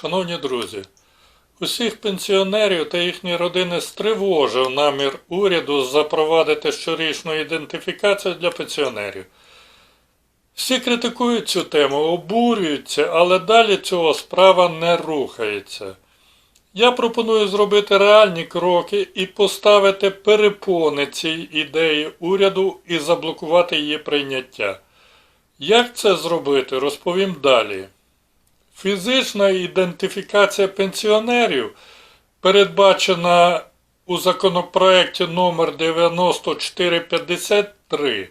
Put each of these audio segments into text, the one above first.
Шановні друзі, усіх пенсіонерів та їхні родини стривожив намір уряду запровадити щорічну ідентифікацію для пенсіонерів. Всі критикують цю тему, обурюються, але далі цього справа не рухається. Я пропоную зробити реальні кроки і поставити перепони цій ідеї уряду і заблокувати її прийняття. Як це зробити, розповім далі. Фізична ідентифікація пенсіонерів передбачена у законопроекті номер 9453.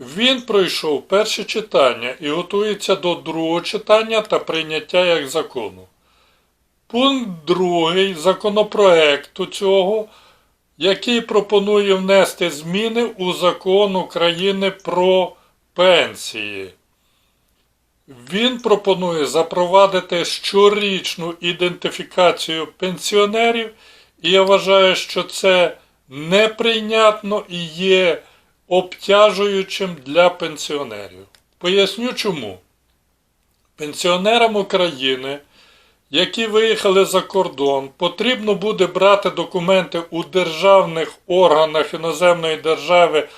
Він пройшов перше читання і готується до другого читання та прийняття як закону. Пункт другий законопроекту цього, який пропонує внести зміни у закон України про пенсії. Він пропонує запровадити щорічну ідентифікацію пенсіонерів, і я вважаю, що це неприйнятно і є обтяжуючим для пенсіонерів. Поясню чому. Пенсіонерам України, які виїхали за кордон, потрібно буде брати документи у державних органах іноземної держави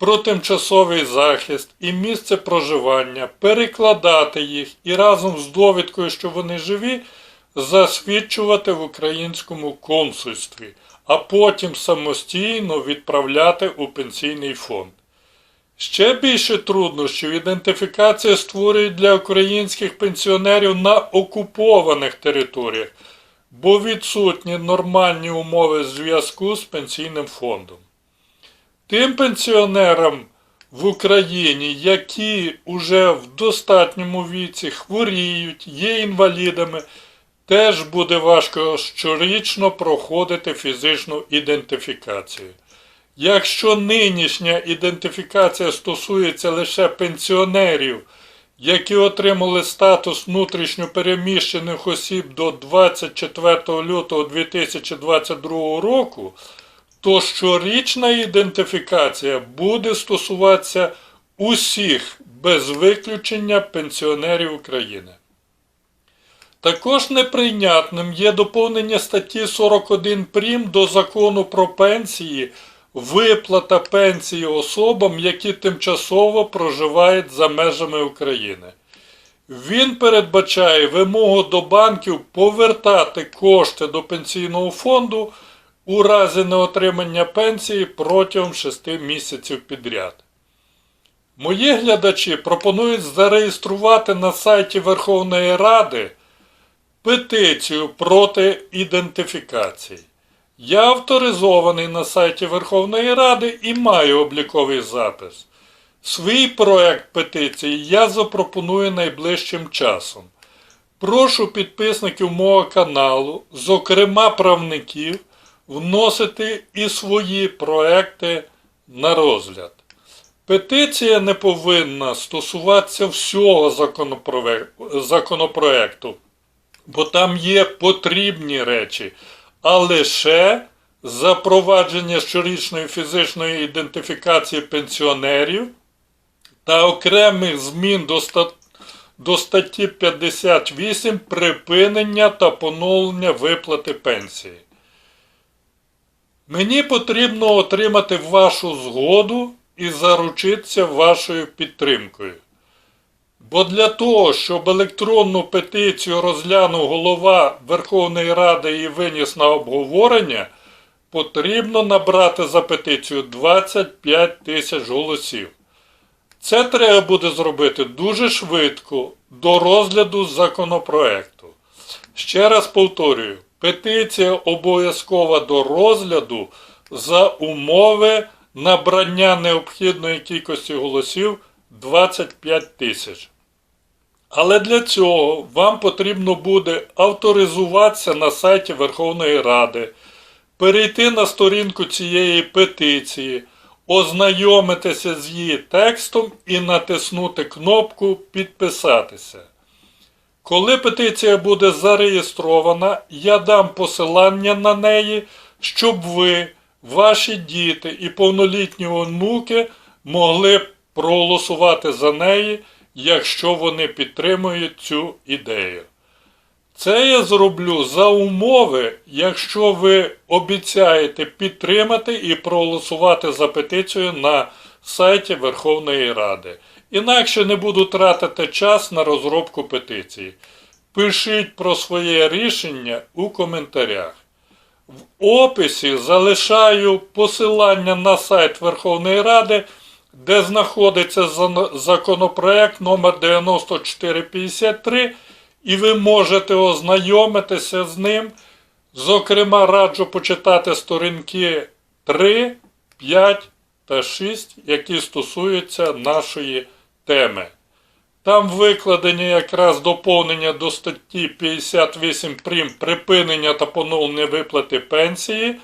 про тимчасовий захист і місце проживання, перекладати їх і разом з довідкою, що вони живі, засвідчувати в українському консульстві, а потім самостійно відправляти у пенсійний фонд. Ще більше труднощів ідентифікація створює для українських пенсіонерів на окупованих територіях, бо відсутні нормальні умови зв'язку з пенсійним фондом. Тим пенсіонерам в Україні, які уже в достатньому віці хворіють, є інвалідами, теж буде важко щорічно проходити фізичну ідентифікацію. Якщо нинішня ідентифікація стосується лише пенсіонерів, які отримали статус внутрішньопереміщених осіб до 24 лютого 2022 року, то щорічна ідентифікація буде стосуватися усіх без виключення пенсіонерів України. Також неприйнятним є доповнення статті 41 прим до закону про пенсії, виплата пенсії особам, які тимчасово проживають за межами України. Він передбачає вимогу до банків повертати кошти до пенсійного фонду у разі неотримання пенсії протягом 6 місяців підряд. Мої глядачі пропонують зареєструвати на сайті Верховної Ради петицію проти ідентифікації. Я авторизований на сайті Верховної Ради і маю обліковий запис. Свій проект петиції я запропоную найближчим часом. Прошу підписників мого каналу, зокрема правників, вносити і свої проекти на розгляд. Петиція не повинна стосуватися всього законопроекту, бо там є потрібні речі, а лише запровадження щорічної фізичної ідентифікації пенсіонерів та окремих змін до, стат... до статті 58 припинення та поновлення виплати пенсії. Мені потрібно отримати вашу згоду і заручитися вашою підтримкою. Бо для того, щоб електронну петицію розглянув голова Верховної Ради і виніс на обговорення, потрібно набрати за петицію 25 тисяч голосів. Це треба буде зробити дуже швидко до розгляду законопроекту. Ще раз повторюю, петиція обов'язкова до розгляду за умови набрання необхідної кількості голосів 25 тисяч. Але для цього вам потрібно буде авторизуватися на сайті Верховної Ради, перейти на сторінку цієї петиції, ознайомитися з її текстом і натиснути кнопку Підписатися. Коли петиція буде зареєстрована, я дам посилання на неї, щоб ви, ваші діти і повнолітні онуки могли проголосувати за неї, якщо вони підтримують цю ідею. Це я зроблю за умови, якщо ви обіцяєте підтримати і проголосувати за петицію на сайті Верховної Ради. Інакше не буду тратити час на розробку петиції. Пишіть про своє рішення у коментарях. В описі залишаю посилання на сайт Верховної Ради, де знаходиться законопроект номер 9453, і ви можете ознайомитися з ним. Зокрема, раджу почитати сторінки 3, 5 та 6, які стосуються нашої теми. Там викладені якраз доповнення до статті 58 прим припинення та поновлення виплати пенсії,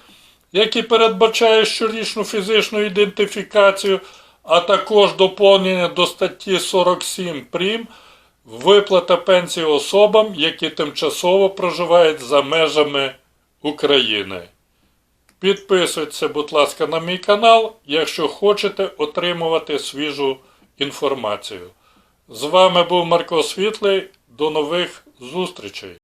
які передбачає щорічну фізичну ідентифікацію, а також доповнення до статті 47 прим виплата пенсії особам, які тимчасово проживають за межами України. Підписуйтесь, будь ласка, на мій канал, якщо хочете отримувати свіжу інформацію. З вами був Марко Світлий. До нових зустрічей!